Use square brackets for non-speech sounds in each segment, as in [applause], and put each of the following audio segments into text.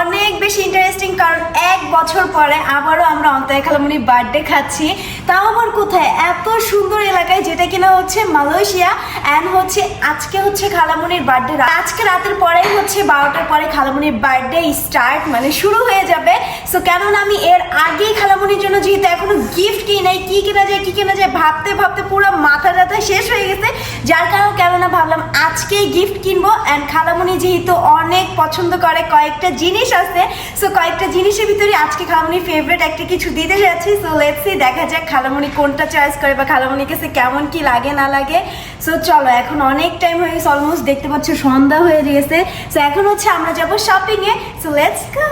অনেক বেশি ইন্টারেস্টিং কারণ এক বছর পরে আবারও আমরা অন্তায় খালামুনি বার্থডে খাচ্ছি। তাও আবার কোথায়? এত সুন্দর এলাকায় যেটা কিনা হচ্ছে মালয়েশিয়া অ্যান্ড হচ্ছে আজকে হচ্ছে খালামুনির বার্থডে আজকে রাতের পরেই হচ্ছে বারোটার পরে খালামুনির বার্থডে স্টার্ট মানে শুরু হয়ে যাবে। সো কেননা আমি এর আগেই খালামুনির জন্য যেহেতু এখনও গিফট কিনি নাই, কি কেনা যায়, কি কেনা যায় ভাবতে ভাবতে পুরো মাথা টাথা শেষ হয়ে গেছে। যার কারণে, কেননা ভাবলাম আজকেই গিফট কিনবো অ্যান্ড খালামুনি যেহেতু অনেক পছন্দ করে, কয়েকটা জিনিস আছে। সো কয়েকটা জিনিসের ভিতরে আজকে খালামুনির ফেভারিট একটা কিছু দিতে যাচ্ছি। সো লেটস দেখা যাক খালামুনি কোনটা চয়েস করে বা খালামণিকে সে কেমন কি লাগে, না লাগে? সো চলো, এখন অনেক টাইম হয়ে গেছে অলমোস্ট দেখতে পাচ্ছ সন্ধ্যা হয়ে গেছে। সো এখন হচ্ছে আমরা যাব শপিংয়ে সো লেটস গো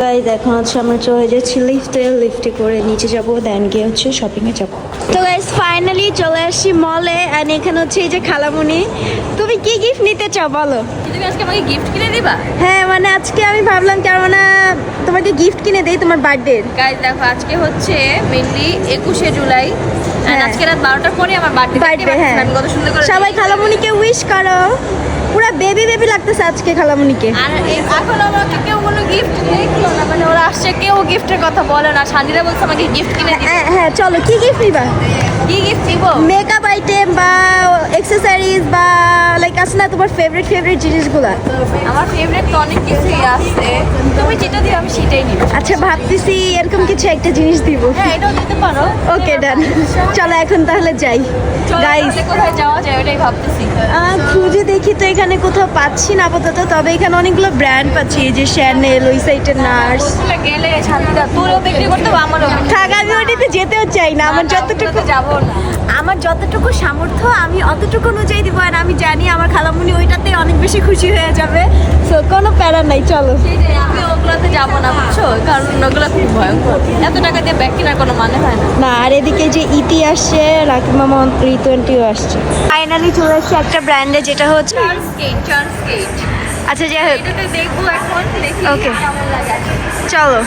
গাইজ এখন হচ্ছে আমরা চলে যাচ্ছি লিফটে লিফটে করে নিচে যাব দেন গিয়ে হচ্ছে শপিংয়ে যাব। তো গাইজ ফাইনালি চলে আসছি মলে অ্যান্ড এখানে হচ্ছে এই যে খালামুনি। তুমি কি গিফট নিতে চাও বলো? তুমি আজকে আমাকে গিফট কিনে দিবা? হ্যাঁ মানে আজকে আমি ভাবলাম কেমন তোমাকে গিফট কিনে দেই তোমার বার্থডে গাইজ দেখো আজকে হচ্ছে মেনলি একুশে জুলাই হ্যাঁ। আজকে রাত বারোটার পরে আমার বার্থডে বার্থডে হ্যাঁ। সবাই খালামুনিকে উইশ করো। পুরো বেবি বেবি লাগতেছে আজকে খালামুনিকে। আর এখন আমাকে কেউ কোনো গিফট দেখল না মানে ওরা আসছে কেউ গিফটের কথা বলে না। শান্তিরা বলছে আমাকে গিফট কিনে হ্যাঁ হ্যাঁ চলো কি গিফট নিবা? কি গিফট দিব? মেকআপ আইটেম বা এক্সেসরিজ বা লাইক আছে না তোমার ফেভারিট ফেভারিট জিনিসগুলো? আমার ফেভারিট তো অনেক কিছুই আছে। তুমি যেটা দিও আমি সেটাই নিব। আচ্ছা ভাবতেছি এরকম কিছু একটা জিনিস দিব। হ্যাঁ এটাও দিতে পারো। ওকে ডান চলো এখন তাহলে যাই। গাইস কোথায় যাওয়া যায় ওটাই ভাবতেছি। খুঁজে দেখি তো এখানে কোথাও পাচ্ছি না আপাতত তবে এখানে অনেকগুলো ব্র্যান্ড পাচ্ছি যে শ্যানেল ওই সাইটের নার্স। ওগুলো গেলে শান্তিদা তোরও বিক্রি করতে আমারও থাক আমি যেতেও চাই না আমার যতটুকু যাব। আমার যতটুকু সামর্থ্য আমি অতটুকু অনুযায়ী দিব আর আমি জানি আমার খালামুনি ওইটাতে অনেক বেশি খুশি হয়ে যাবে। সো কোনো প্যারা নাই চলো। আমি ওগুলোতে যাব না বুঝছ? কারণ ওগুলো খুব ভয়ঙ্কর। এত টাকা দিয়ে ব্যাগ কেনার কোনো মানে হয় না। না আর এদিকে যে ইতি আসছে রাকি মামা ই টোয়েন্টিও আসছে। ফাইনালি চলে আসছে একটা ব্র্যান্ডে যেটা হচ্ছে আচ্ছা যাই হোক। লাগে। চলো।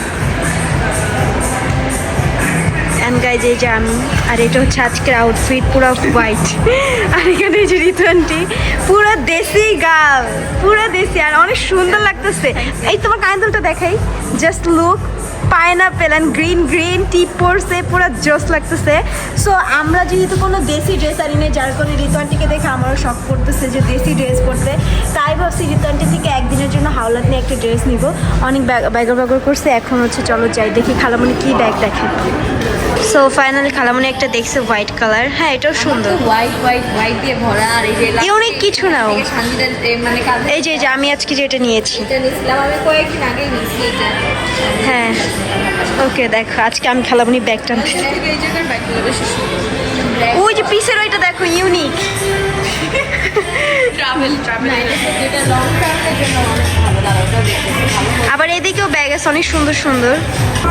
অ্যান্ড গাইজ এই যে আমি, আর এটা হচ্ছে আজকের আউটফিট পুরো হোয়াইট আর এখানে এই যে রিতনটি, পুরো দেশি গাল পুরো দেশি। আর অনেক সুন্দর লাগতেছে। এই তোমার কাইন্দলটা দেখাই। Just look pineapple and green green tip পরছে পুরো জোস লাগতেছে। সো আমরা যেহেতু কোনো দেশি ড্রেস আনি না যার করে ঋতুয়ানটিকে দেখে আমারও শখ করতেছে যে দেশি ড্রেস পরতে। তাই ভাবছি ঋতুয়ানটি থেকে একদিনের জন্য হাওলাত নিয়ে একটা ড্রেস নিব। অনেক ব্যাগর ব্যাগর করছে। এখন হচ্ছে চলো যাই দেখি খালামণি কি ব্যাগ দেখে। সো ফাইনালি খালামনি একটা দেখছে হোয়াইট কালার হ্যাঁ এটাও সুন্দর। হোয়াইট হোয়াইট হোয়াইট দিয়ে ভরা আর এই যে Unique কিছু নাও। মানে এই যে যে আমি আজকে যেটা নিয়েছি। আমি কয়েকদিন নিয়েছি এটা। হ্যাঁ। ওকে দেখো আজকে আমি খালামনি ব্যাগটা ওই যে পিসের ওইটা দেখো ইউনিক ট্রাভেল ট্রাভেল যেটা লং ট্রাভেলের জন্য অনেক ভালো লাগে ওটা দেখতে ভালো। আবার এদিকেও ব্যাগ আছে অনেক সুন্দর সুন্দর।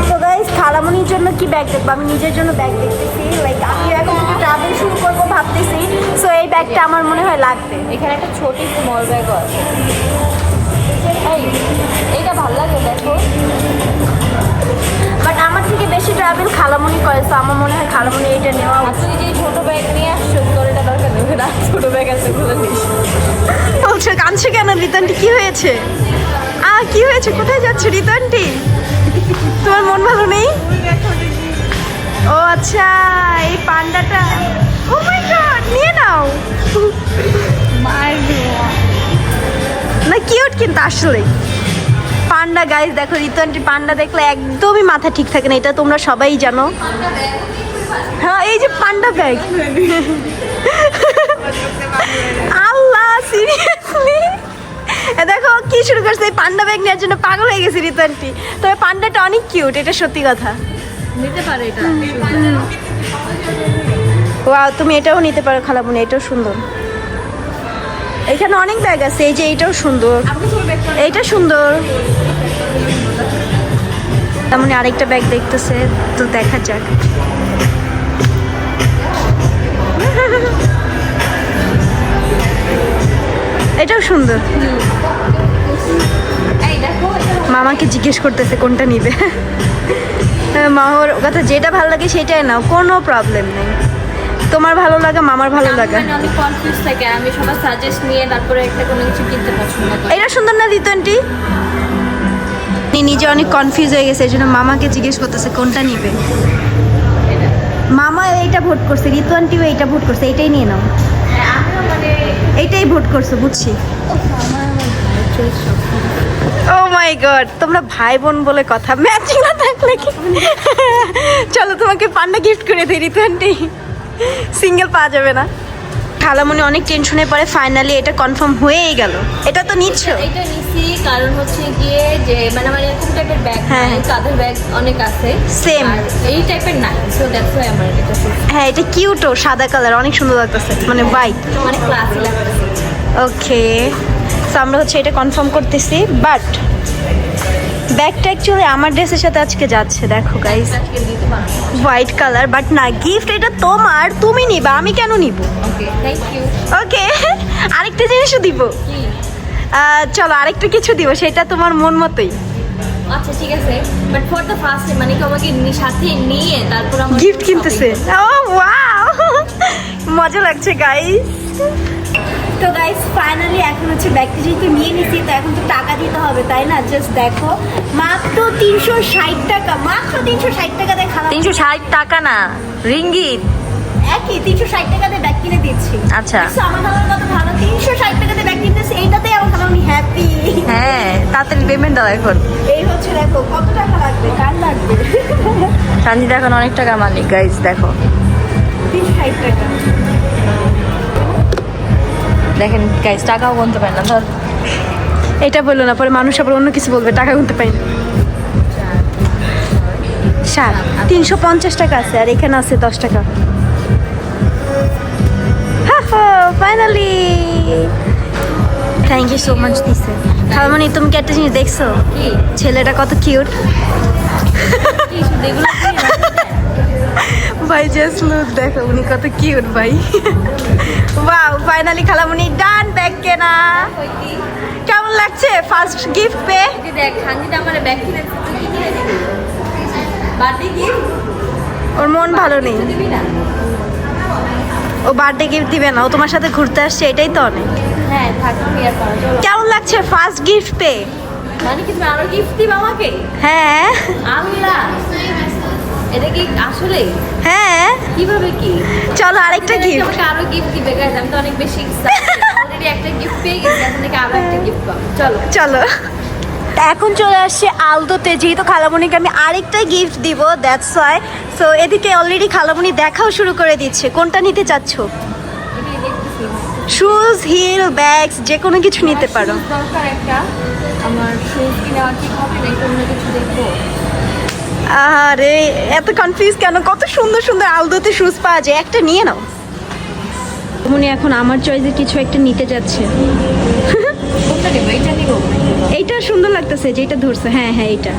তো গাইস খালামনির জন্য কি ব্যাগ দেখব? আমি নিজের জন্য ব্যাগ দেখতেছি লাইক আমি এখন ট্রাভেল শুরু করব ভাবতেছি। সো এই ব্যাগটা আমার মনে হয় লাগবে। এখানে একটা ছোট স্মল ব্যাগও আছে। এই এইটা ভালো লাগে দেখো। বাট আমার থেকে বেশি ট্রাভেল খালামনি করে তো আমার মনে হয় খালামনি এইটা নেওয়া তুই যে ছোট ব্যাগ নিয়ে আসছো তোর এটা দরকার নেই। না ছোট ব্যাগ আছে খুলে দিস। বলছো কাঁদছে কেন? রিতানটি কি হয়েছে? আ কি হয়েছে? কোথায় যাচ্ছে রিতানটি? তোমার মন ভালো নেই? ও আচ্ছা এই পান্ডাটা। ও মাই গড নিয়ে নাও। না কিউট কিন্তু আসলে পান্ডা গাইস দেখো রিতানটি পান্ডা দেখলে একদমই মাথা ঠিক থাকে না এটা তোমরা সবাই জানো। হ্যাঁ এই যে পান্ডা ব্যাগ আল্লাহ সিরিয়াসলি দেখো কি শুরু করছে? এই পান্ডা ব্যাগ নেওয়ার জন্য পাগল হয়ে গেছে রিতানটি তবে পান্ডাটা অনেক কিউট এটা সত্যি কথা। নিতে পারে এটা। ওয়াও তুমি এটাও নিতে পারো খালামুনি এটাও সুন্দর। এখানে অনেক ব্যাগ আছে এই যে এইটাও সুন্দর। এইটা সুন্দর। তেমন আরেকটা ব্যাগ দেখতেছে তো দেখা যাক। এটাও সুন্দর। মামাকে জিজ্ঞেস করতেছে কোনটা নিবে। মা ওর কথা যেটা ভালো লাগে সেটাই নাও কোনো প্রবলেম নেই। তোমার ভালো লাগে মামার ভালো লাগে। মানে অনেক কনফিউজ থাকে আমি সবার সাজেস্ট নিয়ে তারপরে একটা কোনো কিছু কিনতে পছন্দ করি। এটা সুন্দর না আন্টি উনি নিজে অনেক কনফিউজ হয়ে গেছে এই জন্য মামাকে জিজ্ঞেস করতেছে, কোনটা নিবে? মামা এইটা ভোট করছে ঋতু আন্টিও এইটা ভোট করছে, এইটাই নিয়ে নাও। এইটাই ভোট করছ, বুঝছি। ও মাই গড তোমরা ভাই বোন বলে কথা ম্যাচিং না থাকলে কি? চলো তোমাকে পান্ডা গিফট করে দিই ঋতু আন্টি সিঙ্গেল পাওয়া যাবে না। খালামণি অনেক টেনশনে পরে ফাইনালি এটা কনফার্ম হয়েই গেল। এটা তো নিচ্ছ? এটা নিছি কারণ হচ্ছে গিয়ে যে মানে আমার এরকম টাইপের ব্যাগ হ্যাঁ। কাঁধের ব্যাগ অনেক আছে। সেম এই টাইপের নাই সো দ্যাটস ওয়াই আমার এটা হ্যাঁ এটা কিউটও সাদা কালার অনেক সুন্দর লাগতেছে মানে হোয়াইট অনেক ক্লাসি লাগতেছে। ওকে সো আমরা হচ্ছে এটা কনফার্ম করতেছি বাট ব্যাগটা অ্যাকচুয়ালি আমার ড্রেসের সাথে আজকে যাচ্ছে দেখো গাইস আজকে হোয়াইট কালার বাট না গিফট এটা তোমার তুমি নিবা আমি কেন নিব? ওকে [laughs] আরেকটা জিনিসও দিব। চলো আরেকটা কিছু দিব সেটা তোমার মন মতোই। আচ্ছা ঠিক আছে বাট ফর দ্য ফার্স্ট মানে আমাকে সাথে নিয়ে তারপর আমার গিফট কিনতেছে। ও ওয়াও [laughs] মজা লাগছে গাইস তো গাইস ফাইনালি এখন হচ্ছে ব্যাগটা যেহেতু নিয়ে নিছি তো এখন তো টাকা দিতে হবে তাই না? জাস্ট দেখো। মাত্র তিনশো ষাট টাকা মাত্র তিনশো ষাট টাকাতে খারাপ তিনশো ষাট টাকা না রিঙ্গিত। একই তিনশো ষাট টাকাতে ব্যাগ কিনে দিচ্ছি। আচ্ছা। আমার ভালো কত ভালো? তিনশো ষাট টাকাতে ব্যাগ কিনতেছি এইটাতেই আমার ভালো আমি হ্যাপি হ্যাঁ তাড়াতাড়ি পেমেন্ট দাও এখন। এই হচ্ছে দেখো কত টাকা লাগবে? কার লাগবে? সঞ্জিতা এখন অনেক টাকার মালিক গাইজ দেখো। তিনশো ষাট টাকা। দেখেন গাইজ টাকাও গুনতে পারে না, ধর। এটা বলল না, পরে মানুষ আবার অন্য কিছু বলবে, টাকা গুনতে পারি না। সাত, তিনশো পঞ্চাশ টাকা আছে, আর এখানে আছে দশ টাকা। Finally thank you so much দিছে। খালামণি তুমি কি একটা জিনিস দেখছ? ছেলেটা কত কিউট? ভাই জাস্ট লুক দেখো উনি কত কিউট ভাই। ওয়াও ফাইনালি খালামণি ডান ব্যাগ কেনা। কেমন লাগছে ফার্স্ট গিফট যে দেখ সঞ্জিতা আমার ব্যাগ কিনে বার্থডে গিফট ওর মন ভালো নেই। ও বার্থডে গিফট দিবে না ও তোমার সাথে ঘুরতে আসছে এটাই তো অনেক। হ্যাঁ কেমন লাগছে ফার্স্ট গিফট পেয়ে? মানে কি তুমি আরও গিফট দিবা আমাকে? হ্যাঁ। আল্লাহ এটা কি আসলে? হ্যাঁ কীভাবে কি? চলো আরেকটা গিফট আমাকে আরও গিফট দিবে গাইজ আমি তো অনেক বেশি অলরেডি একটা গিফট পেয়ে গেছি এখন থেকে আরও একটা গিফট পাবো। চলো। চলো। এখন চলে আসছে আলদোতে। যেহেতু খালামণিকে আমি আরেকটা গিফট দিব দ্যাটস ওয়াই সো এদিকে অলরেডি খালামণি দেখাও শুরু করে দিচ্ছে। কোনটা নিতে চাচ্ছ? শুজ হিল ব্যাগস যে কোনো কিছু নিতে পারো। দরকার একটা। আমার শুজ কিনা ঠিক হবে না অন্য কিছু দেখব। আরে এত কনফিউজ কেন? কত সুন্দর সুন্দর আলদোতে শুজ পাওয়া যায়। একটা নিয়ে নাও। মনে এখন আমার চয়েসে কিছু একটা নিতে যাচ্ছে। কোনটা এইটা সুন্দর লাগতেছে যেটা ধরছে। হ্যাঁ হ্যাঁ এইটা।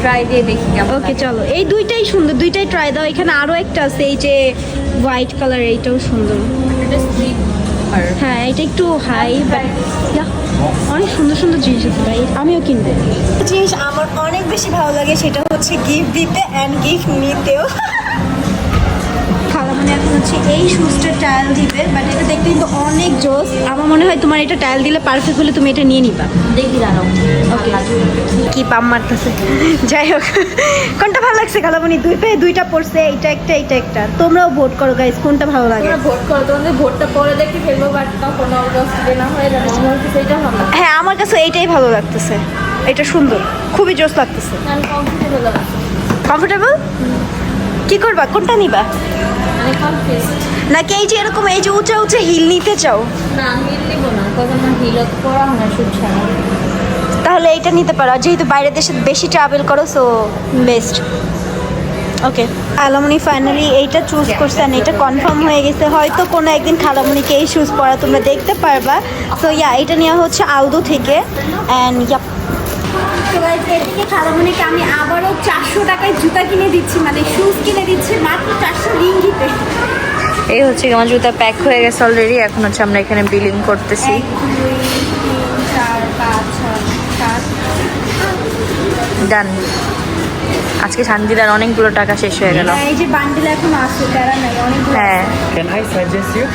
ট্রাই দিয়ে দেখি ওকে চলো। এই দুইটাই সুন্দর দুইটাই ট্রাই দাও। এখানে আরও একটা আছে এই যে হোয়াইট কালার এইটাও সুন্দর। হ্যাঁ এটা একটু হাই অনেক সুন্দর সুন্দর জিনিস আছে ভাই, আমিও কিনবো। জিনিস আমার অনেক বেশি ভালো লাগে, সেটা হচ্ছে গিফট দিতে অ্যান্ড গিফট নিতেও। খালামণি এখন হচ্ছে এই শুজটা টায়াল দিবে বাট এটা দেখতে কিন্তু অনেক জোস। আমার মনে হয় তোমার এটা টায়াল দিলে পারফেক্ট হলে তুমি এটা নিয়ে নিবা। দেখি দাঁড়াও। ওকে কি পাম মারতেছে। যাই হোক কোনটা ভালো লাগছে খালামণি? দুই পেয়ে দুইটা পড়ছে এইটা একটা এইটা একটা। তোমরাও ভোট করো গাইস কোনটা ভালো লাগে? ভোট করো তোমাদের ভোটটা পরে দেখে ফেলব বাট তখন না হয়ে যাবে। ভালো হ্যাঁ আমার কাছে এইটাই ভালো লাগতেছে। এটা সুন্দর খুবই জোস লাগতেছে। কমফোর্টেবল কমফোর্টেবল কি করবা? কোনটা নিবা? মানে নাকি এই যে এরকম এই যে উঁচা উঁচা হিল নিতে চাও? না হিল নিব না। কারণ আমার হিলত পরা না শুট ছাড়া। তাহলে এটা নিতে পারো। যেহেতু বাইরের দেশে বেশি ট্রাভেল করো সো বেস্ট ওকে আলামনি ফাইনালি এইটা চুজ করছে আর এটা কনফার্ম হয়ে গেছে। হয়তো কোনো একদিন খালামনিকে এই শুজ পরা তোমরা দেখতে পারবা। সো ইয়া এটা নেওয়া হচ্ছে আলদো থেকে। অ্যান্ড ইয়া এদিকে কি আমি আবারও চারশো টাকায় জুতা কিনে দিচ্ছি মানে শুজ কিনে দিচ্ছি মাত্র চারশো রিঙ্গিতে। এই হচ্ছে আমার জুতা প্যাক হয়ে গেছে অলরেডি এখন হচ্ছে আমরা এখানে বিলিং করতেছি। ডান আজকে শান্তিদার অনেকগুলো টাকা শেষ হয়ে গেল। এই যে বান্ডিল এখন আছে তারা নাই অনেকগুলো হ্যাঁ। Can I suggest you?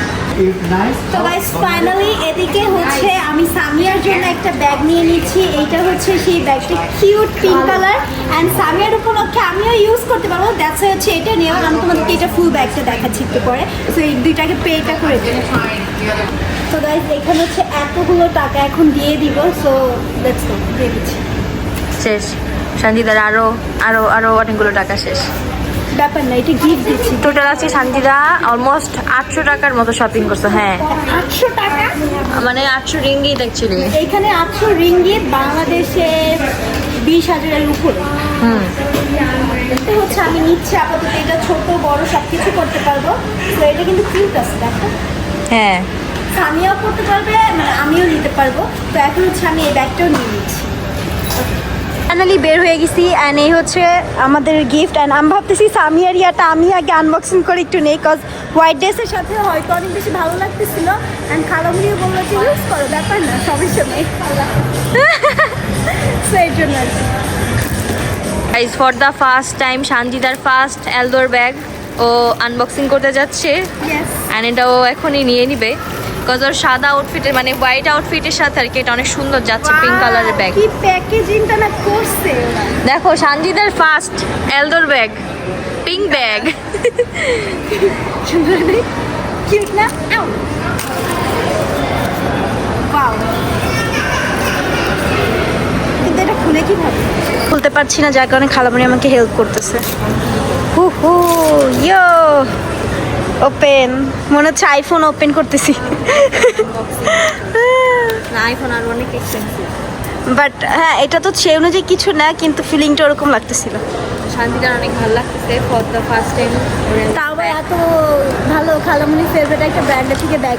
If nice, তো গাইস ফাইনালি এদিকে হচ্ছে আমি সামিয়ার জন্য একটা ব্যাগ নিয়ে নিচ্ছি। এইটা হচ্ছে সেই ব্যাগটা কিউট পিঙ্ক কালার এন্ড সামিয়ার উপলক্ষে আমিও ইউজ করতে পারব। দ্যাটস হচ্ছে এটা নিয়ে আমি তোমাদেরকে এটা ফুল ব্যাগটা দেখাচ্ছি একটু পরে। সো এই দুইটাকে পেটা করে দিই। তো গাইস এখানে হচ্ছে এতগুলো টাকা এখন দিয়ে দিব। সো লেটস গো দিয়ে দিচ্ছি। শেষ। শান্তিদার আরও আরও আরও অনেকগুলো টাকা শেষ। ব্যাপার না এটা গিফট দিচ্ছি। টোটাল আছে শান্তিদা অলমোস্ট আটশো টাকার মতো শপিং করছ হ্যাঁ। আটশো টাকা? মানে আটশো রিঙ্গি দেখছিলি এখানে আটশো রিঙ্গিত বাংলাদেশে বিশ হাজারের উপরে। হুম। হচ্ছে আমি নিচ্ছি আপাতত এটা ছোট বড় সব কিছু করতে পারব। তো এটা কিন্তু কিউট আছে দেখো। হ্যাঁ। সামিয়াও করতে পারবে মানে আমিও নিতে পারব। তো এখন হচ্ছে আমি এই ব্যাগটাও নিয়ে নিচ্ছি। ফাইনালি বের হয়ে গেছি অ্যান্ড এই হচ্ছে আমাদের গিফট অ্যান্ড আমি ভাবতেছি সামিয়ার ইয়াটা আমি আগে আনবক্সিং করে একটু নেই কজ হোয়াইট ড্রেসের সাথে হয়তো অনেক বেশি ভালো লাগতেছিল। অ্যান্ড খালামুড়িও বলল যে ইউজ করো ব্যাপার না সবই সময় সো [laughs] এর জন্য guys for the first time শান্তিদার first অ্যালদোর ব্যাগ ও আনবক্সিং করতে যাচ্ছে। অ্যান্ড এটা ও এখনই নিয়ে নিবে। বিকজ ওর সাদা আউটফিটের মানে হোয়াইট আউটফিটের সাথে আর কি এটা অনেক সুন্দর যাচ্ছে পিঙ্ক কালারের ব্যাগ কি প্যাকেজিংটা না করছে দেখো শান্তিদার ফার্স্ট এলদোর ব্যাগ পিঙ্ক ব্যাগ সুন্দর কিউট না? কিন্তু এটা খুলে কীভাবে? খুলতে পারছি না যার কারণে খালামণি আমাকে হেল্প করতেছে। হু হু ইয়ো ওপেন মনে হচ্ছে আইফোন ওপেন করতেছি। না আইফোন আর অনেক এক্সপেন্সিভ বাট হ্যাঁ এটা তো সে অনুযায়ী কিছু না কিন্তু ফিলিংটা ওরকম লাগতেছিল। শান্তিদার অনেক ভালো লাগতেছে ফর দ্য ফার্স্ট টাইম তাও এত ভালো খালামণির ফেভারিট একটা ব্র্যান্ডের থেকে ব্যাগ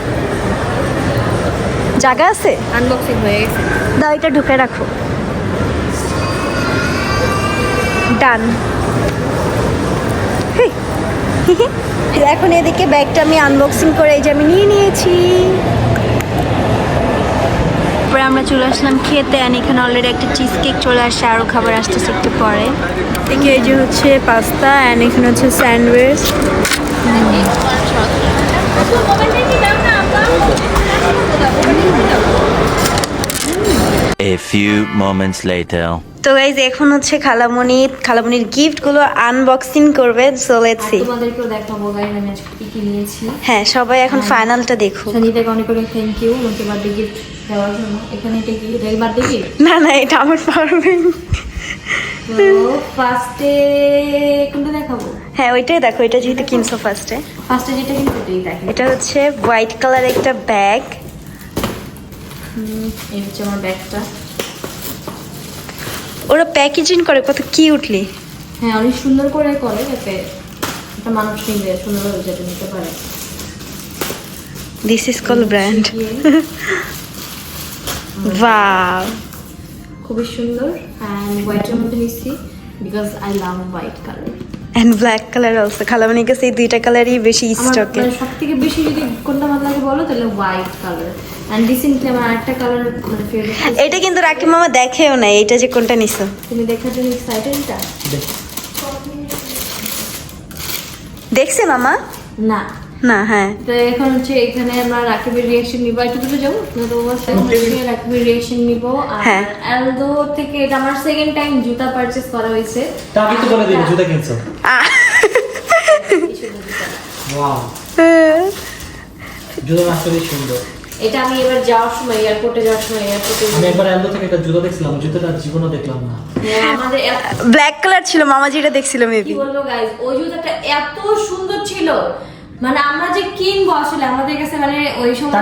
জায়গা আছে? আনবক্সিং হয়ে গেছে। দাও এটা ঢুকে রাখো। ডান [laughs] এখন এদিকে ব্যাগটা আমি আনবক্সিং করে এই যে আমি নিয়ে নিয়েছি। তারপরে আমরা চলে আসলাম খেতে আর এখানে অলরেডি একটা চিজ কেক চলে আসছে আরও খাবার আসতেছে একটু পরে। এদিকে এই যে হচ্ছে পাস্তা অ্যান্ড এখানে হচ্ছে sandwich A few moments later. তো গাইজ এখন হচ্ছে খালামণি খালামণির গিফটগুলো আনবক্সিং করবে সো লেটস সি তোমাদেরকেও দেখাবো গাইজ আমি আজকে কি কি নিয়েছি। হ্যাঁ সবাই এখন ফাইনালটা দেখো সঞ্জিতাকে অনেক অনেক থ্যাংক ইউ আমাকে বার্থডে গিফট দেওয়ার জন্য। এখানে এটা কি? এটা বার্থডে গিফট না না এটা আমার পারবে তো ফার্স্টে কোনটা দেখাবো? হ্যাঁ ওইটাই দেখো এটা যেহেতু কিনছো ফার্স্টে ফার্স্টে যেটা কিন্তু এটাই দেখে এটা হচ্ছে হোয়াইট কালার একটা ব্যাগ এই হচ্ছে আমার ব্যাগটা। ওরা প্যাকেজিং করে কত কিউটলি। হ্যাঁ অনেক সুন্দর করে করে যাতে একটা মানুষ নিবে সুন্দরভাবে যাতে নিতে পারে। This is call brand wow খুবই সুন্দর অ্যান্ড হোয়াইটের মধ্যে নিচ্ছি because I love white colour and black colour also খালামণির কাছে এই দুইটা কালারই বেশি স্টকে সব থেকে বেশি যদি কোনটা ভালো লাগে বলো তাহলে হোয়াইট কালার অ্যান্ড রিসেন্টলি আমার আরেকটা কালার মানে ফেভারিট এটা কিন্তু রাকিব মামা দেখেও না এটা যে কোনটা নিছো? তুমি দেখার জন্য এক্সাইটেড এটা দেখছে মামা? না। না হ্যাঁ। তো এখন হচ্ছে এখানে আমরা রাকিবের রিয়াকশন নিবো। একটু দূরে যাব? রাকিবের রিয়াকশন নিবো। আর হ্যাঁ। অ্যালদো থেকে এটা আমার সেকেন্ড টাইম জুতা পারচেস করা হয়েছে। তা আমি তো বলে দিবি জুতা কিনছো। ওয়াও জুতা আসলে সুন্দর। এটা আমি এবার যাওয়ার সময় এয়ারপোর্টে যাওয়ার সময় এয়ারপোর্টে আমি একবার এলদো থেকে একটা জুতা দেখছিলাম জুতাটা জীবনও দেখলাম না। আমাদের ব্ল্যাক কালার ছিল মামা যেটা দেখছিল কি বলব গাইজ ওই জুতাটা এত সুন্দর ছিল। মানে আমরা যে কিনবো আসলে আমাদের কাছে মানে ওই সময়।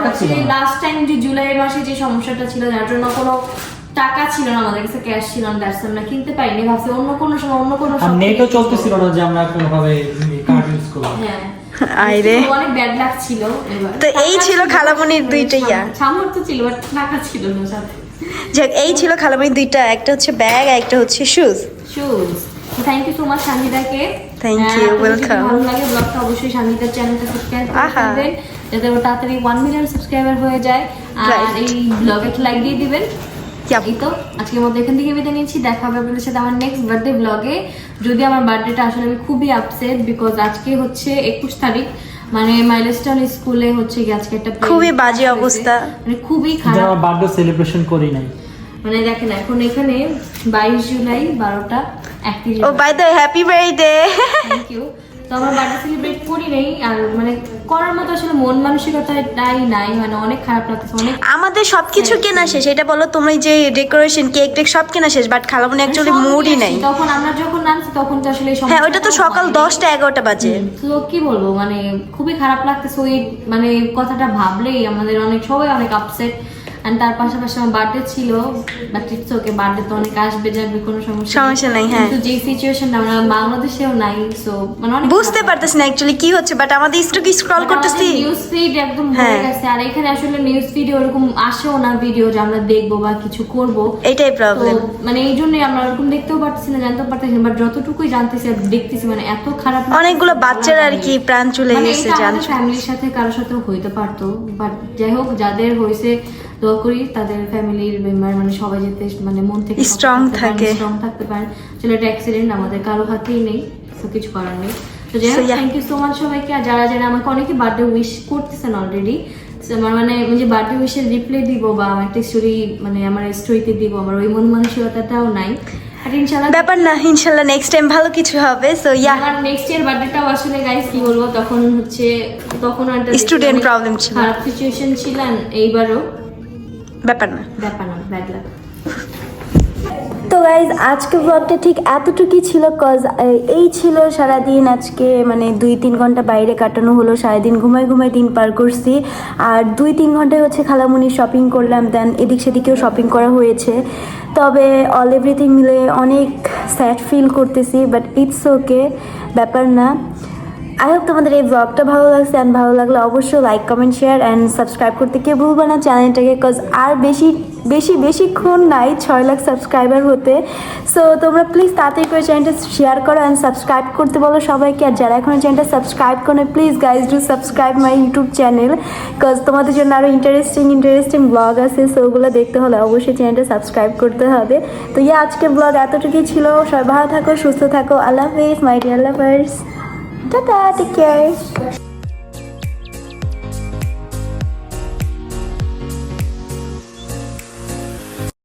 লাস্ট টাইম যে জুলাই মাসে যে সমস্যাটা ছিল যার জন্য কোনো টাকা ছিল না আমাদের কাছে ক্যাশ ছিল না দ্যাটস আমরা কিনতে পারিনি ভাবছি অন্য কোনো সময় অন্য কোনো আর shop নেটও চলতেছিল না যে আমরা কোনোভাবে কার্ড ইউজ করলাম হ্যাঁ। আইরে। অনেক ব্যাড লাক ছিল এবার। তো এই ছিল খালামণির দুইটা ইয়া। সামর্থ্য ছিল বাট টাকা ছিল না সাথে। যাক এই ছিল খালামণির দুইটা একটা হচ্ছে ব্যাগ আর একটা হচ্ছে shoes shoes thank you so much সান্দিদাকে Thank you, welcome. ভালো লাগে ব্লগটা অবশ্যই চ্যানেলটা সাবস্ক্রাইব। করবেন যাতে ও তাড়াতাড়ি ওয়ান মিলিয়ন সাবস্ক্রাইবার হয়ে যায় আর এই ব্লগে একটা লাইক দিয়ে দিবেন. এই তো আজকের মধ্যে এখান থেকে বিদায় নিচ্ছি দেখা হবে আপনাদের সাথে আমার নেক্সট বার্থডে ব্লগে যদি আমার বার্থডেটা আসলে আমি খুবই আপসেট বিকজ আজকে হচ্ছে একুশ তারিখ মানে মাইলস্টোন স্কুলে হচ্ছে আজকে একটা খুবই বাজে অবস্থা। মানে খুবই খারাপ বার্থডে সেলিব্রেশন করি নাই মানে দেখেন এখন এখানে বাইশ জুলাই বারোটা একত্রিশ ও by the happy birthday thank you তো আমার বার্থডে সেলিব্রেট করি নাই আর মানে করার মতো আসলে মন মানসিকতাটাই নাই মানে অনেক খারাপ লাগতেছে অনেক আমাদের সবকিছু কেনা শেষ। এটা বলো তুমি যে ডেকোরেশন কেক টেক সব কেনা শেষ বাট খালামনি অ্যাকচুয়ালি সব মুডই নাই। তখন আমরা যখন নামছি তখন তো আসলে হ্যাঁ ওইটা তো সকাল। দশটা এগারোটা বাজে। তো কি বলব মানে খুবই খারাপ লাগতেছে ওই মানে কথাটা ভাবলেই আমাদের অনেক সবাই অনেক আপসেট তার পাশাপাশি আমার বার্থডে ছিল বাট ইটস ওকে বার্থডে তো অনেক আসবে যাবে কোনো সমস্যা সমস্যা নাই, হ্যাঁ। কিন্তু আমরা বাংলাদেশেও নাই সো মানে অনেক বুঝতে পারতেছি না অ্যাকচুয়ালি কি হচ্ছে বাট আমাদের স্টকে স্ক্রল করতেছি? নিউজ ফিড একদম হ্যাঁ। ভরে গেছে আর এখানে আসলে নিউজ ফিডে ওরকম আসেও না ভিডিও যে আমরা দেখব বা কিছু করব। এটাই প্রবলেম মানে এই জন্যই আমরা ওরকম দেখতেও পারতেছি না জানতেও পারতেছি না বাট যতটুকুই জানতেছি আর দেখতেছি মানে এত খারাপ অনেকগুলো বাচ্চারা আর কি প্রাণ চলে মানে গেছে আমাদের ফ্যামিলির সাথে কারোর সাথেও হইতে পারতো বাট যাই হোক যাদের হয়েছে দোয়া করি তাদের ফ্যামিলির মেম্বার মানে সবাই যাতে মানে মন থেকে Strong থাকে। স্ট্রং থাকতে পারেন চলো এটা অ্যাক্সিডেন্ট আমাদের কারও হাতেই নেই তো কিছু করার নেই। তো যাই হোক থ্যাংক ইউ সো মাচ সবাইকে। আর যারা যারা আমাকে অনেকে বার্থডে উইশ করতেছেন অলরেডি আমার মানে আমি যে বার্থডে উইশের রিপ্লাই দিব বা আমার একটা স্টোরি মানে আমার স্টোরিতে দিব আমার ওই মন মানসিকতাটাও নাই। আর ইনশাল্লাহ ব্যাপার না ইনশাল্লাহ নেক্সট টাইম ভালো কিছু হবে সো ইয়া আমার নেক্সট ইয়ার বার্থডেটাও আসলে গাইস কি বলব তখন হচ্ছে তখন একটা অনেক problem ছিল। খারাপ সিচুয়েশন ছিলেন এইবারও। ব্যাপার না। ব্যাপার না ব্যাড তো গাইজ আজকে ব্লগটা ঠিক এতটুকুই ছিল কজ এই ছিল সারাদিন আজকে মানে দুই তিন ঘণ্টা বাইরে কাটানো হলো সারাদিন ঘুমাই ঘুমাই দিন পার করছি। আর দুই তিন ঘন্টায় হচ্ছে খালামুনি শপিং করলাম দেন এদিক সেদিকেও শপিং করা হয়েছে। তবে অল এভরিথিং মিলে অনেক স্যাড ফিল করতেছি বাট ইটস ওকে ব্যাপার না। আই হোপ তোমাদের এই ব্লগটা ভালো লাগছে অ্যান্ড ভালো লাগলে অবশ্যই like comment share and subscribe করতে কেউ ভুলবে না চ্যানেলটাকে কজ আর বেশি বেশি, বেশিক্ষণ নাই, ছয় লাখ সাবস্ক্রাইবার হতে। সো তোমরা প্লিজ তাড়াতাড়ি করে চ্যানেলটা শেয়ার করো অ্যান্ড সাবস্ক্রাইব করতে বলো সবাইকে। আর যারা এখনও চ্যানেলটা সাবস্ক্রাইব করে please guys do subscribe my YouTube channel cause তোমাদের জন্য আরও ইন্টারেস্টিং ইন্টারেস্টিং ব্লগ আছে। সো ওগুলো দেখতে হলে অবশ্যই চ্যানেলটা সাবস্ক্রাইব করতে হবে। তো ইয়ে আজকের ব্লগ এতটুকুই ছিল। সবাই ভালো থাকো, সুস্থ থাকো। আল্লাহ হাফিজ my dear lovers Ta-ta, take care.